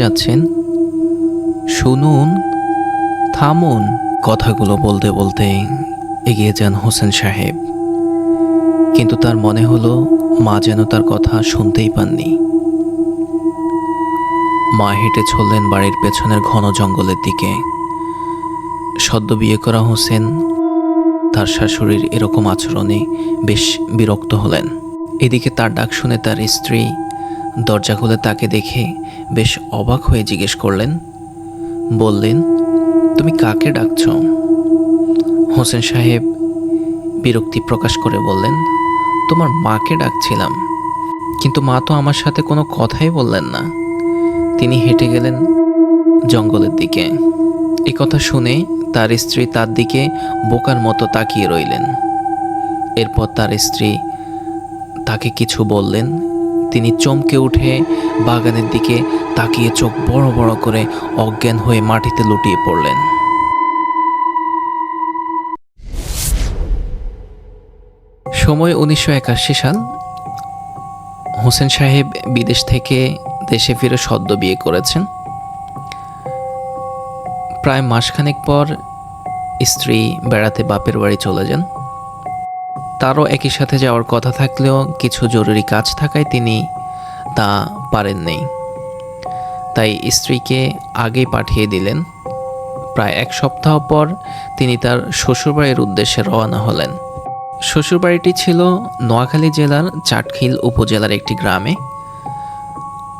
যাচ্ছেন? শুনুন, থামুন। কথাগুলো বলতে বলতে এগিয়ে যান হোসেন সাহেব। কিন্তু তার মনে হলো, মা যেন তার কথা শুনতেই পাননি। মা হেঁটে চললেন বাড়ির পেছনের ঘন জঙ্গলের দিকে। সদ্য বিয়ে করা হোসেন তার শাশুড়ির এরকম আচরণে বেশ বিরক্ত হলেন। এদিকে তার ডাক শুনে তার স্ত্রী দরজা খুলে তাকে দেখে বেশ অবাক হয়ে জিজ্ঞেস করলেন, বললেন, তুমি কাকে ডাকছ? হোসেন সাহেব বিরক্তি প্রকাশ করে বললেন, তোমার মাকে ডাকছিলাম, কিন্তু মা তো আমার সাথে কোনো কথাই বললেন না। তিনি হেঁটে গেলেন জঙ্গলের দিকে। এ কথা শুনে তার স্ত্রী তার দিকে বোকার মতো তাকিয়ে রইলেন। এরপর তার স্ত্রী তাকে কিছু বললেন তিনি চমকে উঠে বাগানের দিকে তাকিয়ে চোখ বড় বড় করে অজ্ঞান হয়ে মাটিতে লুটিয়ে পড়লেন। সময় উনিশশো একাশি সাল। হোসেন সাহেব বিদেশ থেকে দেশে ফিরে সদ্য বিয়ে করেছেন। প্রায় মাসখানেক পর স্ত্রী বেড়াতে বাপের বাড়ি চলে যান। তারও একই সাথে যাওয়ার কথা থাকলেও কিছু জরুরি কাজ থাকায় তিনি তা পারেননি। তাই স্ত্রীকে আগে পাঠিয়ে দিলেন। প্রায় এক সপ্তাহ পর তিনি তার শ্বশুরবাড়ির উদ্দেশ্যে রওনা হলেন। শ্বশুরবাড়িটি ছিল নোয়াখালী জেলার চাটখিল উপজেলার একটি গ্রামে।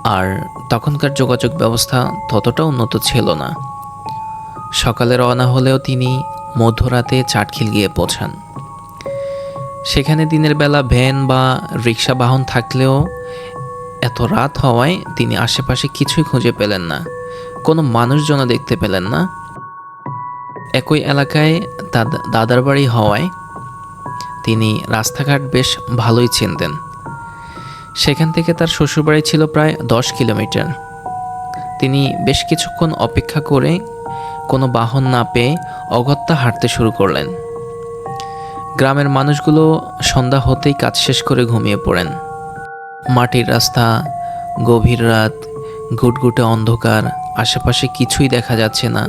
আর তখনকার যোগাযোগ ব্যবস্থা ততটা উন্নত ছিল না। সকালে রওনা হলেও তিনি মধ্যরাতে চাটখিল গিয়ে পৌঁছান। সেখানে দিনের বেলা ভ্যান বা রিক্সা বাহন থাকলেও এত রাত হওয়ায় তিনি আশেপাশে কিছুই খুঁজে পেলেন না। কোনো মানুষজনও দেখতে পেলেন না। একই এলাকায় তার দাদার বাড়ি হওয়ায় তিনি রাস্তাঘাট বেশ ভালোই চিনতেন। সেখান থেকে তার শ্বশুরবাড়ি ছিল প্রায় দশ কিলোমিটার। তিনি বেশ কিছুক্ষণ অপেক্ষা করে কোনো বাহন না পেয়ে অগত্যা হাঁটতে শুরু করলেন। গ্রামের মানুষগুলো সন্ধ্যা হতেই কাজ শেষ করে ঘুমিয়ে পড়েন। মাটির রাস্তা, গভীর রাত গুটগুটে অন্ধকার, আশেপাশে কিছুই দেখা যাচ্ছে না।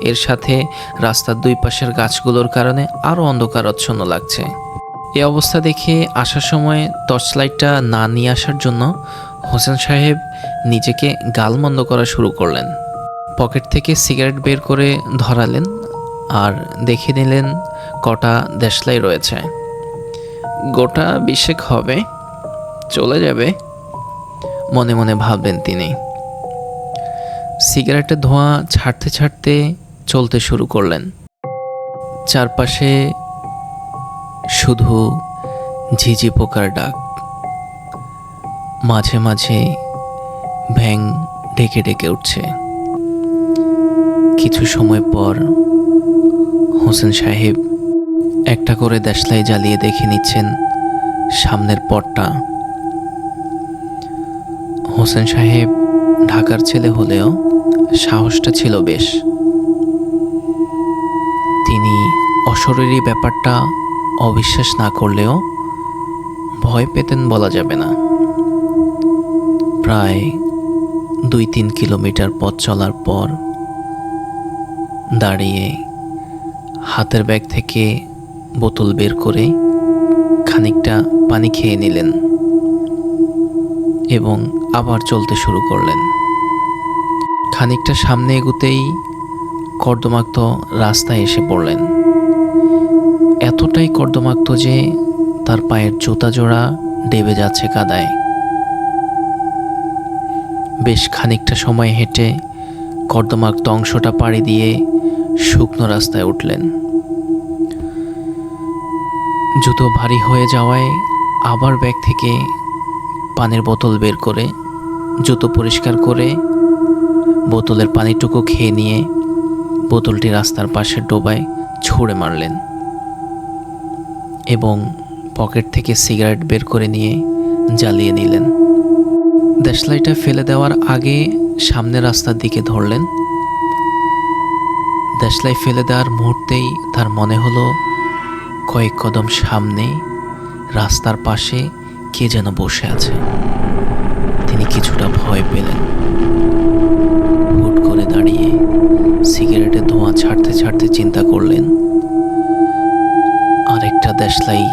এর সাথে রাস্তার দুই পাশের গাছগুলোর কারণে আরও অন্ধকারচ্ছন্ন লাগছে। এ অবস্থা দেখে আসার সময় টর্চ লাইটটা না নিয়ে আসার জন্য হোসেন সাহেব নিজেকে গালমন্দ করা শুরু করলেন। পকেট থেকে সিগারেট বের করে ধরালেন আর দেখে নিলেন কটা দেশলাই রয়েছে। গোটা বিশেক হবে, চলে যাবে, মনে মনে ভাবলেন তিনি। সিগারেটের ধোঁয়া ছাড়তে ছাড়তে চলতে শুরু করলেন। চারপাশে শুধু ঝিঝি পোকার ডাক। মাঝে মাঝে ভ্যাং ডেকে ডেকে উঠছে। কিছু সময় পর হোসেন সাহেব একটা করে দেশলাই জ্বালিয়ে দেখে নিচ্ছেন সামনের পথটা হোসেন সাহেব ঢাকার ছেলে হলেও সাহসটা ছিল বেশ। তিনি অশরীরী ব্যাপারটা অবিশ্বাস না করলেও ভয় পেতেন বলা যাবে না। প্রায় দুই তিন কিলোমিটার পথ চলার পর দাঁড়িয়ে হাতের ব্যাগ থেকে বোতল বের করে খানিকটা পানি খেয়ে নিলেন এবং আবার চলতে শুরু করলেন। খানিকটা সামনে এগুতেই কর্দমাক্ত রাস্তায় এসে পড়লেন। এতটাই কর্দমাক্ত যে তার পায়ের জুতা জোড়া ডেবে যাচ্ছে কাদায়। বেশ খানিকটা সময় হেঁটে কর্দমাক্ত অংশটা পাড়ি দিয়ে শুকনো রাস্তায় উঠলেন। জুতো ভারী হয়ে যাওয়ায় আবার ব্যাগ থেকে পানির বোতল বের করে জুতো পরিষ্কার করে বোতলের পানিটুকু খেয়ে নিয়ে বোতলটি রাস্তার পাশের ডোবায় ছুঁড়ে মারলেন এবং পকেট থেকে সিগারেট বের করে নিয়ে জ্বালিয়ে নিলেন। দেশলাইটা ফেলে দেওয়ার আগে সামনের রাস্তার দিকে ধরলেন। দেশলাই ফেলে দেওয়ার মুহূর্তেই তার মনে হলো কয়েক কদম সামনে রাস্তার পাশে কে যেন বসে আছে। তিনি কিছুটা ভয় পেলেন। হুট করে দাঁড়িয়ে সিগারেটের ধোঁয়া ছাড়তে ছাড়তে চিন্তা করলেন। আরেকটা দেশলাই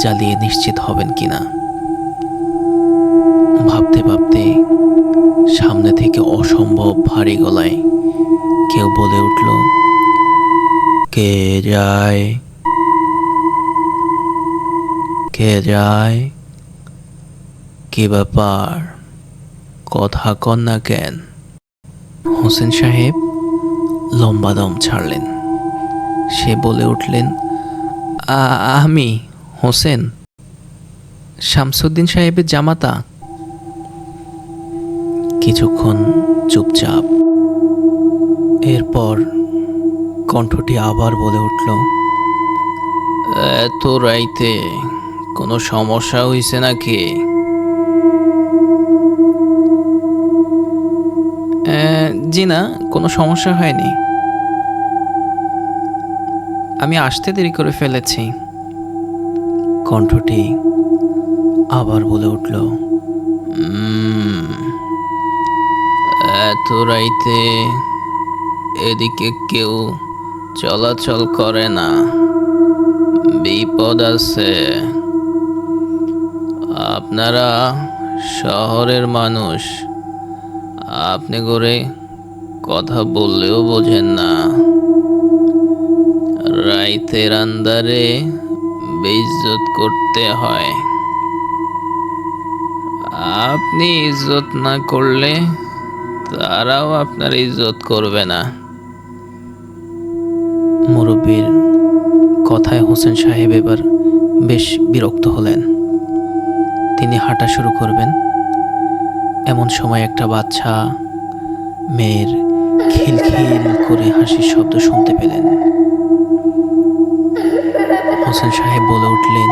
জ্বালিয়ে নিশ্চিত হবেন কিনা। ভাবতে ভাবতে সামনে থেকে অসম্ভব ভারী গলায় কেউ বলে উঠল, কে যায়? কে যায় কি ব্যাপার? কথা কন না কেন? হোসেন সাহেব লম্বা দম ছাড়লেন। সে বলে উঠলেন আমি, হোসেন। শামসুদ্দিন সাহেবের জামাতা? কিছুক্ষণ চুপচাপ। এরপর কণ্ঠটি আবার বলে উঠল, এত রাইতে কোনো সমস্যা হয়েছে নাকি? জি না কোনো সমস্যা হয়নি। আমি আসতে দেরি করে ফেলেছি। কণ্ঠটি আবার বলে উঠল "উম, এত রাইতে এদিকে কেউ চলাচল করে না। বিপদ আছে। আপনারা শহরের মানুষ, আপনি করে কথা বললেও বোঝেন না। রাইতের আন্দারে বেইজ্জত করতে হয়। আপনি ইজ্জত না করলে তারাও আপনার ইজ্জত করবে না। মুরব্বীর কথায় হোসেন সাহেব এবার বেশ বিরক্ত হলেন। তিনি হাঁটা শুরু করবেন। এমন সময় একটা বাচ্চা মেয়ের খিলখিল করে হাসির শব্দ শুনতে পেলেন। হোসেন সাহেব বলে উঠলেন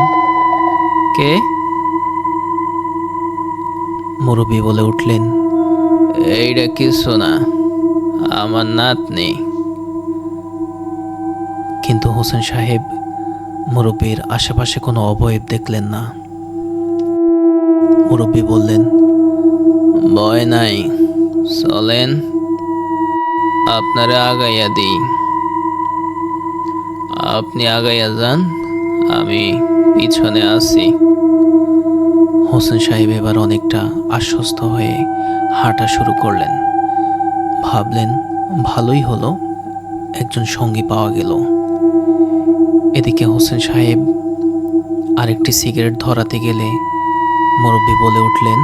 কে? মুরব্বী বলে উঠলেন এইটা কিছু না আমার নাতনি। কিন্তু হোসেন সাহেব মুরব্বীর আশেপাশে কোনো অবয়ব দেখলেন না। মুরব্বী বললেন, ভয় নাই, চলেন, আপনারা আগাইয়া দিই। আপনি আগাইয়া যান, আমি পিছনে আছি। হোসেন সাহেব এবার অনেকটা আশ্বস্ত হয়ে হাঁটা শুরু করলেন। ভাবলেন, ভালোই হলো, একজন সঙ্গী পাওয়া গেল। এদিকে হোসেন সাহেব আরেকটি সিগারেট ধরাতে গেলে মুরব্বী বলে উঠলেন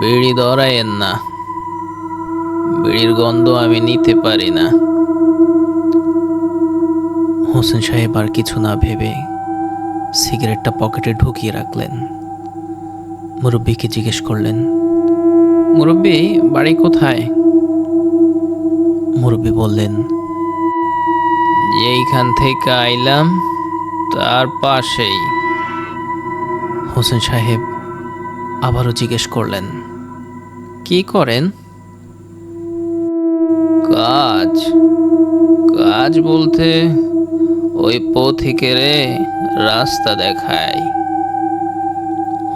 বিড়ি ধরায়েন না। বিড়ির গন্ধ আমি নিতে পারি না। হোসেন সাহেব আর কিছু না ভেবে সিগারেটটা পকেটে ঢুকিয়ে রাখলেন। মুরব্বীকে জিজ্ঞেস করলেন মুরব্বী বাড়ি কোথায়? মুরব্বী বললেন এইখান থেকে আইলাম তার পাশেই। হোসেন সাহেব আবারও জিজ্ঞেস করলেন, কি করেন? কাজ কাজ বলতে ওই পথিকেরে রাস্তা দেখায়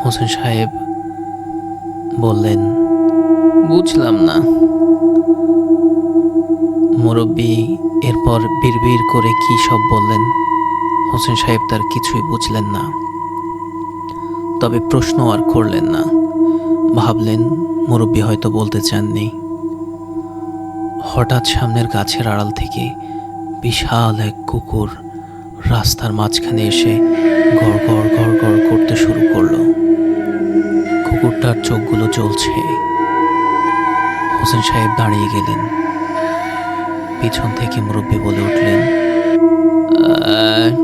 হোসেন সাহেব বললেন, বুঝলাম না। মুরব্বী এরপর বিড়বিড় করে কি সব বললেন, হোসেন সাহেব তার কিছুই বুঝলেন না। তবে প্রশ্ন আর করলেন না। ভাবলেন মুরব্বী হয়তো বলতে চাননি। হঠাৎ সামনের গাছের আড়াল থেকে বিশাল এক কুকুর রাস্তার মাঝখানে এসে গড় গড় গড় গড় করতে শুরু করল। কুকুরটার চোখগুলো জ্বলছে। হোসেন সাহেব দাঁড়িয়ে গেলেন। পিছন থেকে মুরব্বী বলে উঠলেন "আহ,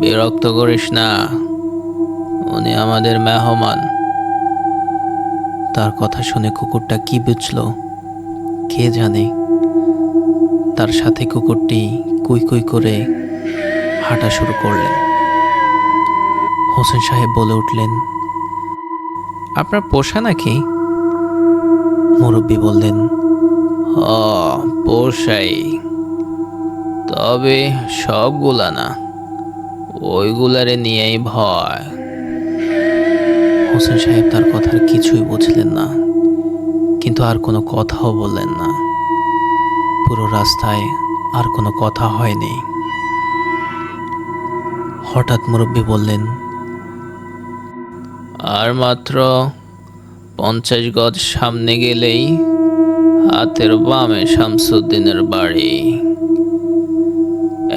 বিরক্ত করিস না। উনি আমাদের মেহমান। তার কথা শুনে কুকুরটা কি বুঝলো? কে জানে? তার সাথে কুকুরটি কুই কুই করে হাঁটা শুরু করলেন। হোসেন সাহেব বলে উঠলেন, আপনার পোষা নাকি? মুরব্বী বললেন পোষাই। তবে সবগুলা না, ওইগুলারে নিয়েই ভয়। হোসেন সাহেব তার কথার কিছুই বুঝলেন না, কিন্তু আর কোনো কথাও বললেন না। পুরো রাস্তায় আর কোনো কথা হয়নি। হঠাৎ মুরব্বী বললেন, আর মাত্র পঞ্চাশ গজ সামনে গেলেই হাতের বামে শামসুদ্দিনের বাড়ি।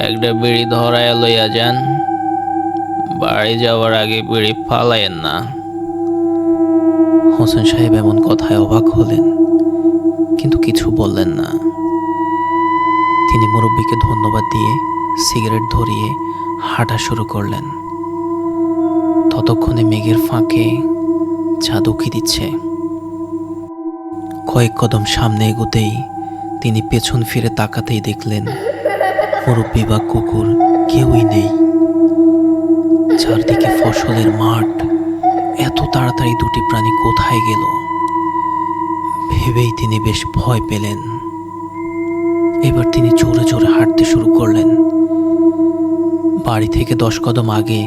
একটা বিড়ি ধরায় লইয়া যান, বাড়ি যাওয়ার আগে বিড়ি ফালায়েন না। হোসেন সাহেব এমন কথায় অবাক হলেন, কিন্তু কিছু বললেন না। তিনি মুরব্বীকে ধন্যবাদ দিয়ে সিগারেট ধরিয়ে হাঁটা শুরু করলেন। ততক্ষণে মেঘের ফাঁকে চাঁদ উকি দিচ্ছে। কয়েক কদম সামনে এগোতেই তিনি পেছন ফিরে তাকাতেই দেখলেন, মুরব্বী বা কুকুর কেউই নেই। চারদিকে ফসলের মাঠ এত তাড়াতাড়ি দুটি প্রাণী কোথায় গেল? ভেবেই তিনি বেশ ভয় পেলেন। এবার তিনি জোরে জোরে হাঁটতে শুরু করলেন। বাড়ি থেকে দশ কদম আগে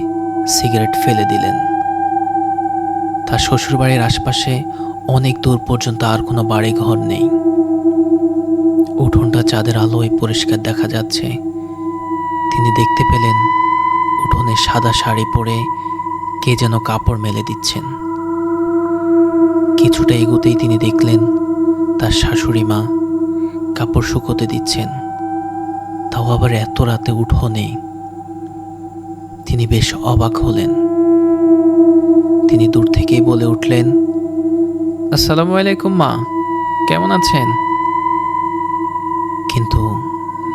সিগারেট ফেলে দিলেন। তার শ্বশুরবাড়ির আশপাশে অনেক দূর পর্যন্ত আর কোনো বাড়ি ঘর নেই। উঠোনটা চাঁদের আলোয় পরিষ্কার দেখা যাচ্ছে। তিনি দেখতে পেলেন উঠোনে সাদা শাড়ি পরে কে যেন কাপড় মেলে দিচ্ছেন। কিছুটা এগোতেই তিনি দেখলেন, তার শাশুড়ি মা কাপড় শুকোতে দিচ্ছেন। তাও আবার এত রাতে উঠোনে তিনি বেশ অবাক হলেন। তিনি দূর থেকেই বলে উঠলেন, আসসালামু আলাইকুম মা, কেমন আছেন? কিন্তু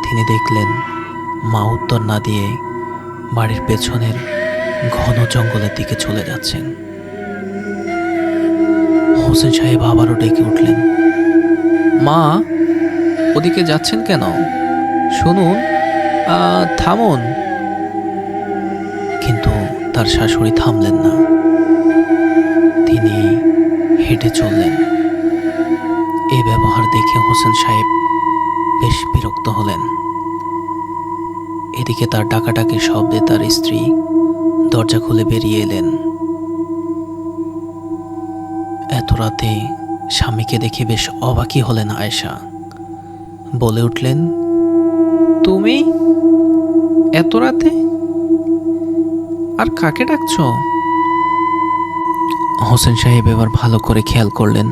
তিনি দেখলেন, মা উত্তর না দিয়ে বাড়ির পেছনের ঘন জঙ্গলের দিকে চলে যাচ্ছেন। হোসেন সাহেব আবারও ডেকে উঠলেন। মা, ওদিকে যাচ্ছেন কেন? শুনুন থামুন। কিন্তু তার শাশুড়ি থামলেন না। তিনি হেঁটে চললেন। এই ব্যবহার দেখে হোসেন সাহেব বেশ বিরক্ত হলেন। এদিকে তার ডাকাডাকি শব্দে তার স্ত্রী দরজা খুলে বেরিয়ে এলেন। এত রাতে স্বামীকে দেখে বেশ অবাকই হলেন আয়েশা। বলে উঠলেন, তুমি? এত রাতে? আর কাকে ডাকছো? হোসেন সাহেব এবার ভালো করে খেয়াল করলেন।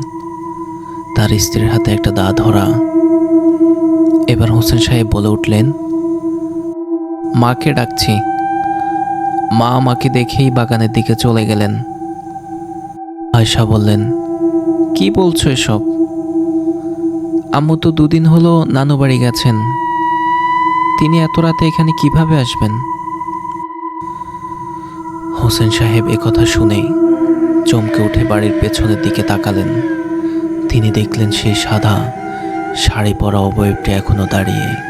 তার স্ত্রীর হাতে একটা দা ধরা। এবার হোসেন সাহেব বলে উঠলেন, মাকে ডাকছি। মা আমাকে দেখেই বাগানের দিকে চলে গেলেন। আয়শা বললেন, কি বলছো এসব? আম্মু তো দুদিন হলো নানু বাড়ি গেছেন। তিনি এত রাতে এখানে কীভাবে আসবেন? হোসেন সাহেব কথা শুনে চমকে উঠে বাড়ির পেছনের দিকে তাকালেন। তিনি দেখলেন সেই সাদা, শাড়ি পরা অবয়বটি এখনও দাঁড়িয়ে।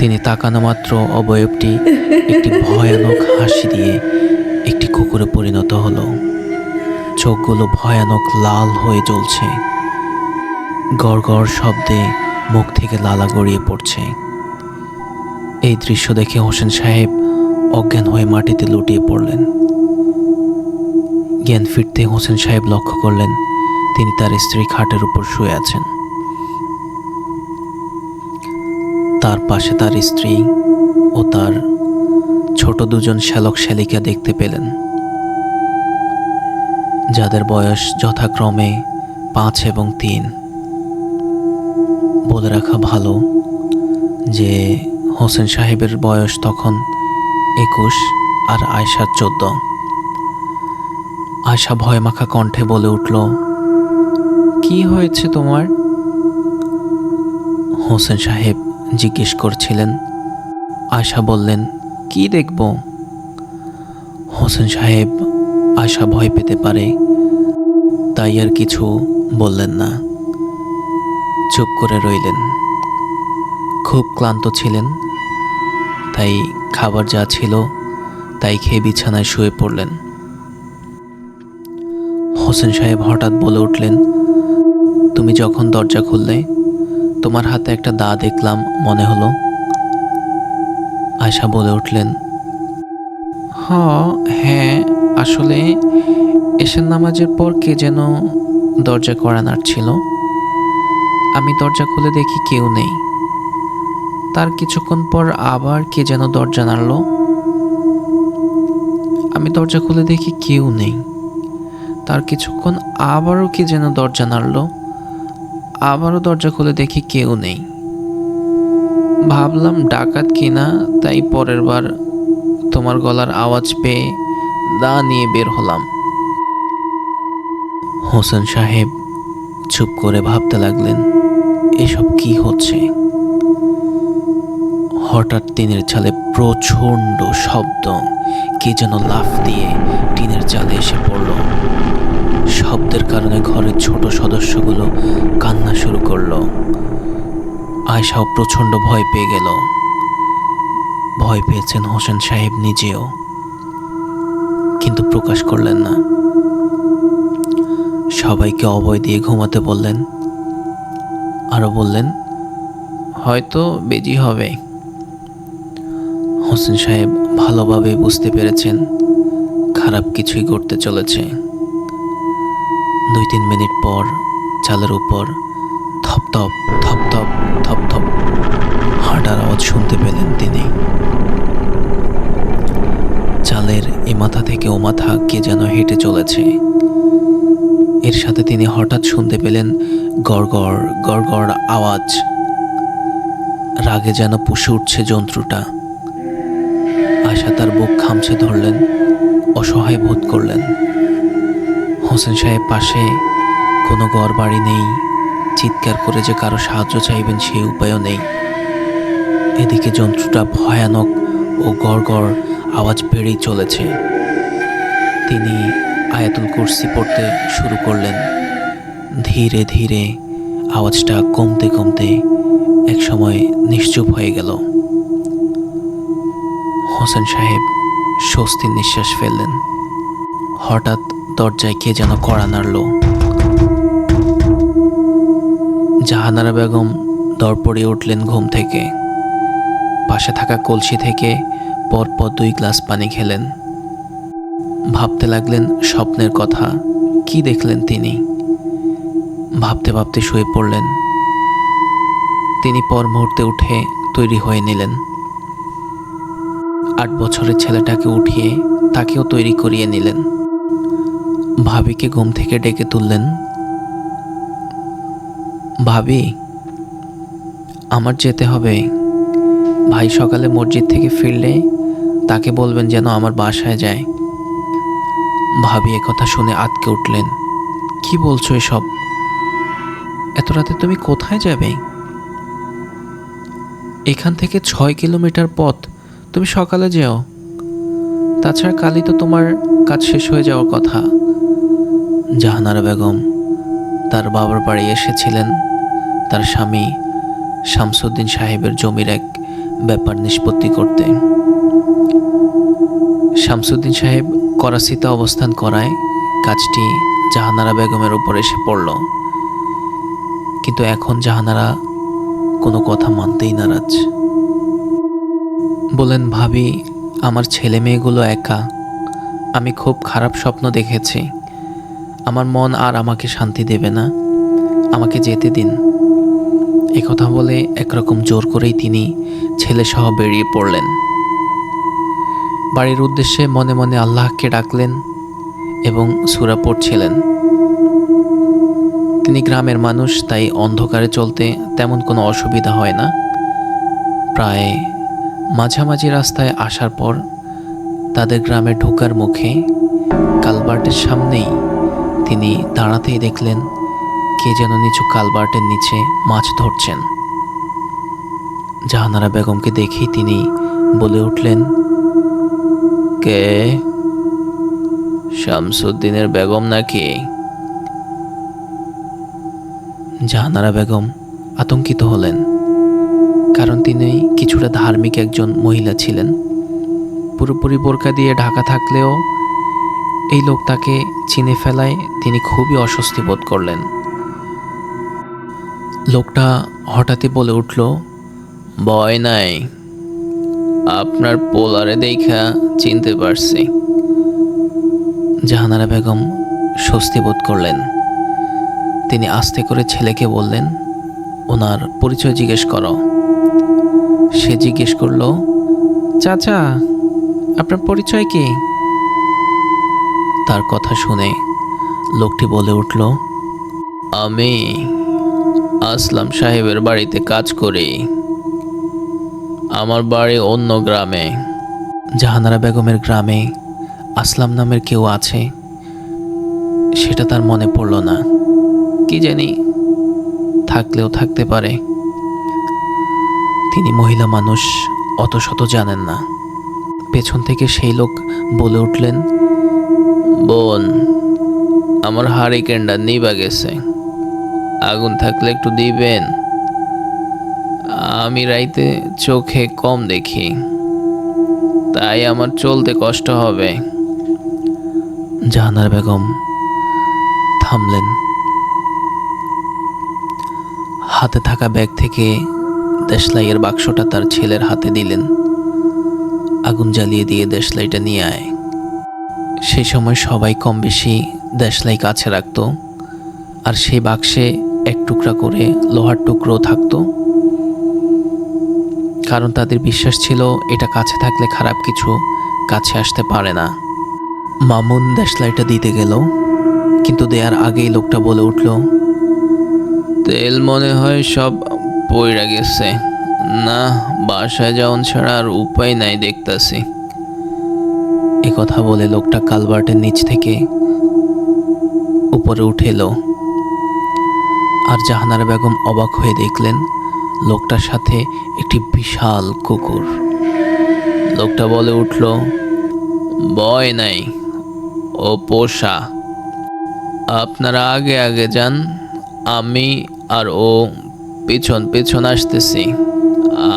তিনি তাকানো মাত্র অবয়বটি একটি ভয়ানক হাসি দিয়ে একটি কুকুরে পরিণত হলো। চোখগুলো ভয়ানক লাল হয়ে জ্বলছে। গড় শব্দে মুখ থেকে লালা গড়িয়ে পড়ছে। এই দৃশ্য দেখে হোসেন সাহেব অজ্ঞান হয়ে মাটিতে লুটিয়ে পড়লেন। জ্ঞান ফিরতে হোসেন সাহেব লক্ষ্য করলেন, তিনি তার স্ত্রী খাটের উপর শুয়ে আছেন। তার পাশে তার স্ত্রী ও তার ছোট দুজন শ্যালক শ্যালিকা দেখতে পেলেন। যাদের বয়স যথাক্রমে পাঁচ এবং তিন। বলে রাখা ভালো যে হোসেন সাহেবের বয়স তখন একুশ আর আয়সার চোদ্দ। আয়সা ভয় মাখা কণ্ঠে বলে উঠল, কি হয়েছে তোমার? হোসেন সাহেব জিজ্ঞেস করছিলেন। আশা বললেন, কি দেখব? হোসেন সাহেব আশা ভয় পেতে পারে, তাই আর কিছু বললেন না। চুপ করে রইলেন। খুব ক্লান্ত ছিলেন, তাই খাবার যা ছিল তাই খেয়ে বিছানায় শুয়ে পড়লেন। হোসেন সাহেব হঠাৎ বলে উঠলেন, তুমি যখন দরজা খুললে তোমার হাতে একটা দা দেখলাম, মনে হলো। আয়শা বলে উঠলেন, হ হ্যাঁ আসলে এশার নামাজের পর কে যেন দরজা করা ছিল আমি দরজা খুলে দেখি কেউ নেই। তার কিছুক্ষণ পর আবার কে যেন দরজা নাড়ল। আমি দরজা খুলে দেখি কেউ নেই। তার কিছুক্ষণ আবারও কে যেন দরজা নাড়ল। আবারও দরজা খুলে দেখি কেউ নেই। ভাবলাম, ডাকাত কিনা, তাই পরের বার তোমার গলার আওয়াজ পেয়ে দা নিয়ে বের হলাম। হোসেন সাহেব চুপ করে ভাবতে লাগলেন, এসব কি হচ্ছে? হঠাৎ টিনের চালে প্রচণ্ড শব্দ, কে যেন লাফ দিয়ে টিনের চালে এসে পড়ল। শব্দের কারণে ঘরের ছোট সদস্যগুলো কান্না শুরু করল। আয়সাও প্রচণ্ড ভয় পেয়ে গেল। ভয় পেয়েছেন হোসেন সাহেব নিজেও। কিন্তু প্রকাশ করলেন না। সবাইকে অভয় দিয়ে ঘুমাতে বললেন। আরও বললেন, হয়তো বেজি হবে। হোসেন সাহেব ভালোভাবে বুঝতে পেরেছেন, খারাপ কিছুই ঘটতে চলেছে। দুই তিন মিনিট পর চালের উপর থপথপ থপথপ থপথপ হাঁটার আওয়াজ শুনতে পেলেন তিনি। চালের এ মাথা থেকে ও মাথা কে যেন হেঁটে চলেছে। এর সাথে তিনি হঠাৎ শুনতে পেলেন গড়গড় গড়গড় আওয়াজ। রাগে যেন পুষে উঠছে যন্ত্রটা। আশা তার বুক খামছে ধরলেন, অসহায় বোধ করলেন। হোসেন সাহেব পাশে। কোনো ঘর বাড়ি নেই। চিৎকার করে যে কারও সাহায্য চাইবেন সেই উপায়ও নেই। এদিকে যন্ত্রটা ভয়ানক ও গড় গড় আওয়াজ বেড়েই চলেছে। তিনি আয়াতুল কুরসি পড়তে শুরু করলেন। ধীরে ধীরে আওয়াজটা কমতে কমতে এক সময় নিশ্চুপ হয়ে গেল। হোসেন সাহেব স্বস্তির নিঃশ্বাস ফেললেন। হঠাৎ দরজায় কে যেন কড়া নাড়ল। জাহানারা বেগম দরপড়ে উঠলেন ঘুম থেকে। পাশে থাকা কলসি থেকে পরপর দুই গ্লাস পানি খেলেন। ভাবতে লাগলেন স্বপ্নের কথা, কি দেখলেন তিনি? ভাবতে ভাবতে শুয়ে পড়লেন। তিনি পর মুহূর্তে উঠে তৈরি হয়ে নিলেন। আট বছরের ছেলেটাকে উঠিয়ে তাকেও তৈরি করিয়ে নিলেন। ভাবিকে ঘুম থেকে ডেকে তুললেন। ভাবি, আমার যেতে হবে। ভাই সকালে মসজিদ থেকে ফিরলে তাকে বলবেন যেন আমার বাসায় যায়। ভাবি কথা শুনে আটকে উঠলেন। কি বলছো এসব? এত রাতে তুমি কোথায় যাবে? এখান থেকে ছয় কিলোমিটার পথ। তুমি সকালে যেও। তাছাড়া কালই তো তোমার কাজ শেষ হয়ে যাওয়ার কথা। জাহানারা বেগম তার বাবার বাড়ি এসেছিলেন। তার স্বামী শামসুদ্দিন সাহেবের জমির এক ব্যাপার নিষ্পত্তি করতে। শামসুদ্দিন সাহেব করাচিতে অবস্থান করায় কাজটি জাহানারা বেগমের উপর এসে পড়ল। কিন্তু এখন জাহানারা কোনো কথা মানতেই নারাজ। বলেন, ভাবি, আমার ছেলে মেয়েগুলো একা। আমি খুব খারাপ স্বপ্ন দেখেছি। আমার মন আর আমাকে শান্তি দেবে না। আমাকে যেতে দিন। কথা বলে একরকম জোর করেই তিনি ছেলে সহ বেরিয়ে পড়লেন। বাড়ির উদ্দেশ্যে মনে মনে আল্লাহকে ডাকলেন এবং সুরা পড়ছিলেন। তিনি গ্রামের মানুষ, তাই অন্ধকারে চলতে তেমন কোনো অসুবিধা হয় না। প্রায় মাঝামাঝি রাস্তায় আসার পর তাদের গ্রামে ঢোকার মুখে কালবার্টের সামনেই তিনি দাঁড়াতেই দেখলেন কে যেন নিচু কালবার্টের নিচে মাছ ধরছেন। জাহানারা বেগমকে দেখেই তিনি বলে উঠলেন, কে? শামসুদ্দিনের বেগম নাকি? জাহানারা বেগম আতঙ্কিত হলেন, কারণ তিনি কিছুটা ধার্মিক একজন মহিলা ছিলেন। পুরোপুরি বোরকা দিয়ে ঢাকা থাকলেও এই লোক তাকে চিনে ফেলায় তিনি খুবই অস্বস্তি বোধ করলেন। লোকটা হঠাৎই বলে উঠল, ভয় নাই। আপনার পোলারে দেখা চিনতে পারছি। জাহানারা বেগম স্বস্তি বোধ করলেন। তিনি আস্তে করে ছেলেকে বললেন, ওনার পরিচয় জিজ্ঞেস করো। সে জিজ্ঞেস করল, চাচা, আপনার পরিচয় কি? তার কথা শুনে লোকটি বলে উঠল, আমি আসলাম সাহেবের বাড়িতে কাজ করি। আমার বাড়ি অন্য গ্রামে। জাহানারা বেগমের গ্রামে আসলাম নামের কেউ আছে? সেটা তার মনে পড়ল না। কি জানি থাকলেও থাকতে পারে। তিনি মহিলা মানুষ, অত শত জানেন না। পেছন থেকে সেই লোক বলে উঠলেন বোন, আমার হারিকেনটা নিবা গেছে। আগুন থাকলে একটু দিবেন। আমি রাইতে চোখে কম দেখি। তাই আমার চলতে কষ্ট হবে। জাহানার বেগম থামলেন। হাতে থাকা ব্যাগ থেকে দেশলাইয়ের বাক্সটা তার ছেলের হাতে দিলেন। আগুন জ্বালিয়ে দিয়ে দেশলাইটা নিয়ে আয়। সেই সময় সবাই কম বেশি দেশলাই কাছে রাখতো আর সেই বাক্সে এক টুকরা করে লোহার টুকরো থাকতো। কারণ তাদের বিশ্বাস ছিল এটা কাছে থাকলে খারাপ কিছু কাছে আসতে পারে না। মামুন দেশলাইটা দিতে গেল, কিন্তু দেয়ার আগেই লোকটা বলে উঠল, তেল মনে হয় সব পইরা গেছে। না, বাসায় যাওন ছাড়া আর উপায় নাই দেখতাছি। কথা বলে লোকটা কালবার্টের নিচ থেকে উপরে উঠে এলো। আর জাহানারা বেগম অবাক হয়ে দেখলেন লোকটার সাথে একটি বিশাল কুকুর। লোকটা বলে উঠল, ভয় নাই, ও পোষা। আপনারা আগে আগে যান, আমি আর ও পেছন পেছন আসতেছি।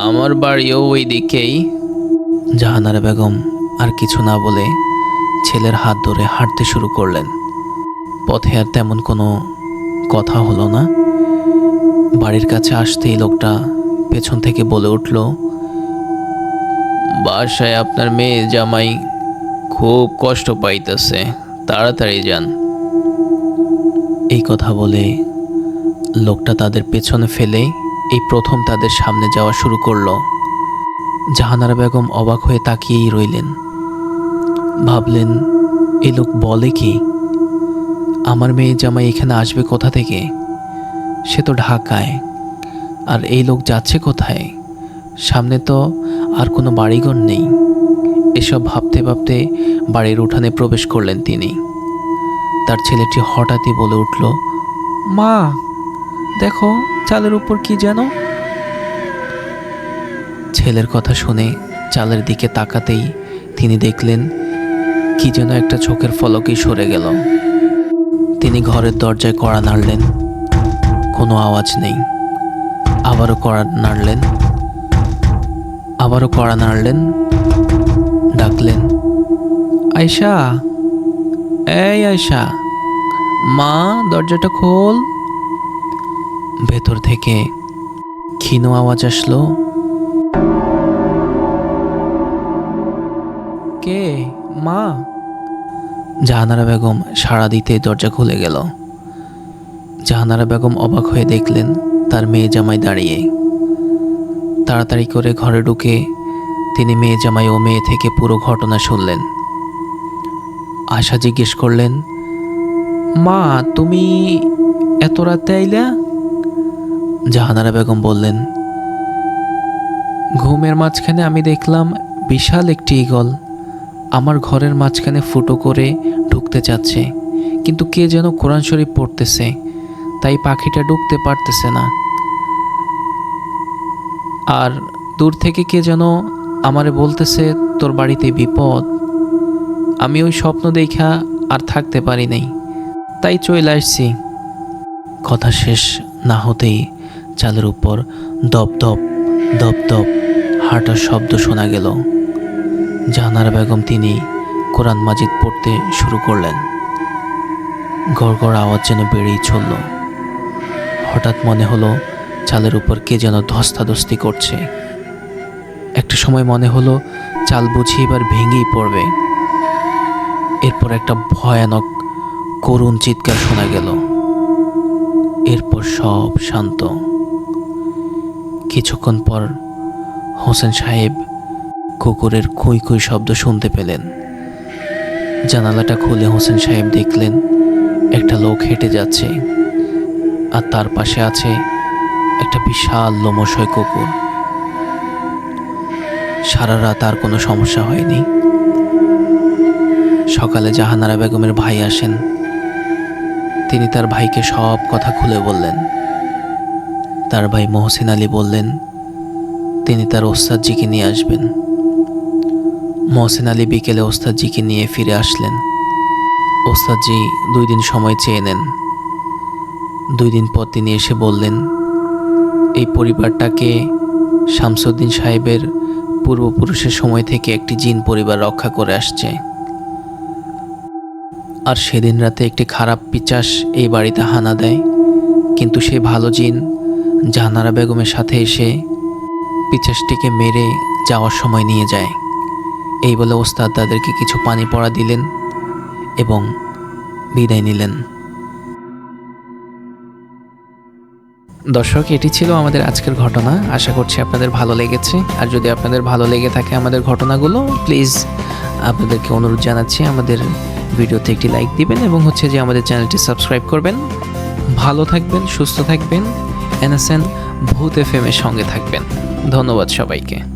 আমার বাড়িও ওই দিকেই জাহানারা বেগম কিছু না বলে ছেলের হাত ধরে হাঁটতে শুরু করলেন। পথে আর তেমন কোনো কথা হলো না। বাড়ির কাছে আসতেই লোকটা পেছন থেকে বলে উঠল, বাসায় আপনার মেয়ে জামাই খুব কষ্ট পাইতেছে, তাড়াতাড়ি যান। এই কথা বলে লোকটা তাদের পেছনে ফেলে এই প্রথম তাদের সামনে যাওয়া শুরু করল। জাহানারা বেগম অবাক হয়ে তাকিয়েই রইলেন। ভাবলেন, এ লোক বলে কি? আমার মেয়ে জামাই এখানে আসবে কোথা থেকে? সে তো ঢাকায়। আর এই লোক যাচ্ছে কোথায়? সামনে তো আর কোনো বাড়িঘর নেই। এসব ভাবতে ভাবতে বাড়ির উঠানে প্রবেশ করলেন তিনি। তার ছেলেটি হঠাৎই বলে উঠল, মা, দেখো চালের উপর কি যেন? ছেলের কথা শুনে চালের দিকে তাকাতেই তিনি দেখলেন কি যেন একটা চোখের ফলকেই সরে গেল। তিনি ঘরের দরজায় কড়া নাড়লেন। কোনো আওয়াজ নেই। আবারও কড়া নাড়লেন। আবারও কড়া নাড়লেন। ডাকলেন আয়সা এই আয়সা মা, দরজাটা খোল। ভেতর থেকে ক্ষীণ আওয়াজ আসলো। কে? মা। জাহানারা বেগম সাড়া দিতে দরজা খুলে গেল। জাহানারা বেগম অবাক হয়ে দেখলেন তার মেয়ে জামাই দাঁড়িয়ে। তাড়াতাড়ি করে ঘরে ঢুকে তিনি মেয়ে জামাই ও মেয়ে থেকে পুরো ঘটনা শুনলেন। আশা জিজ্ঞেস করলেন, মা, তুমি এত রাতে আইলা? জাহানারা বেগম বললেন, ঘুমের মাঝখানে আমি দেখলাম বিশাল একটি ঈগল। আমার ঘরের মাঝখানে ফুটো করে ঢুকতে চাচ্ছে কিন্তু কে যেন কোরআন শরীফ পড়তেছে, তাই পাখিটা ঢুকতে পারতেছে না। আর দূর থেকে কে যেন আমারে বলতেছে, তোর বাড়িতে বিপদ। আমি ওই স্বপ্ন দেখা আর থাকতে পারি নাই। তাই চলে আসছি। কথা শেষ না হতেই চালের উপর দপ দপ দপ দপ হাঁটার শব্দ শোনা গেল। জাহানারা বেগম তিনি কোরআন মাজিদ পড়তে শুরু করলেন। গড় গড় আওয়াজ যেন বেড়েই চলল। হঠাৎ মনে হলো চালের উপর কে যেন ধস্তাধস্তি করছে। একটা সময় মনে হলো চাল বুঝি এবার ভেঙেই পড়বে। এরপর একটা ভয়ানক করুণ চিৎকার শোনা গেল। এরপর সব শান্ত। কিছুক্ষণ পর হোসেন সাহেব কুকুরের কুই কুই শব্দ শুনতে পেলেন। জানালাটা খুলে হোসেন সাহেব দেখলেন, একটা লোক হেঁটে যাচ্ছে, আর তার পাশে আছে একটা বিশাল লোমশয় কুকুর। সারা রাত আর কোনো সমস্যা হয়নি। সকালে জাহানারা বেগমের ভাই আসেন। তিনি তার ভাইকে সব কথা খুলে বললেন। তার ভাই মহসিন আলী বললেন, তিনি তার ওস্তাদজিকে নিয়ে আসবেন। মহসিন আলী বিকেলে ওস্তাদজিকে নিয়ে ফিরে আসলেন। ওস্তাদজি দুই দিন সময় চেয়ে নেন। দুই দিন পর তিনি এসে বললেন, এই পরিবারটাকে শামসুদ্দিন সাহেবের পূর্বপুরুষের সময় থেকে একটি জিন পরিবার রক্ষা করে আসছে। আর সেদিন রাতে একটি খারাপ পিচাস এই বাড়িতে হানা দেয়। কিন্তু সেই ভালো জিন, জাহানারা বেগমের সাথে এসে পিচাসটিকে মেরে যাওয়ার সময় নিয়ে যায়। এই বলে ওস্তাদ তাদেরকে কিছু পানি পড়া দিলেন এবং বিদায় নিলেন। দর্শক, এটি ছিল আমাদের আজকের ঘটনা। আশা করছি আপনাদের ভালো লেগেছে। আর যদি আপনাদের ভালো লেগে থাকে আমাদের ঘটনাগুলো প্লিজ আপনাদেরকে অনুরোধ জানাচ্ছি আমাদের ভিডিওতে একটি লাইক দিবেন এবং হচ্ছে যে আমাদের চ্যানেলটি সাবস্ক্রাইব করবেন। ভালো থাকবেন, সুস্থ থাকবেন। এনএসএন ভূত এফ এর সঙ্গে থাকবেন। ধন্যবাদ সবাইকে।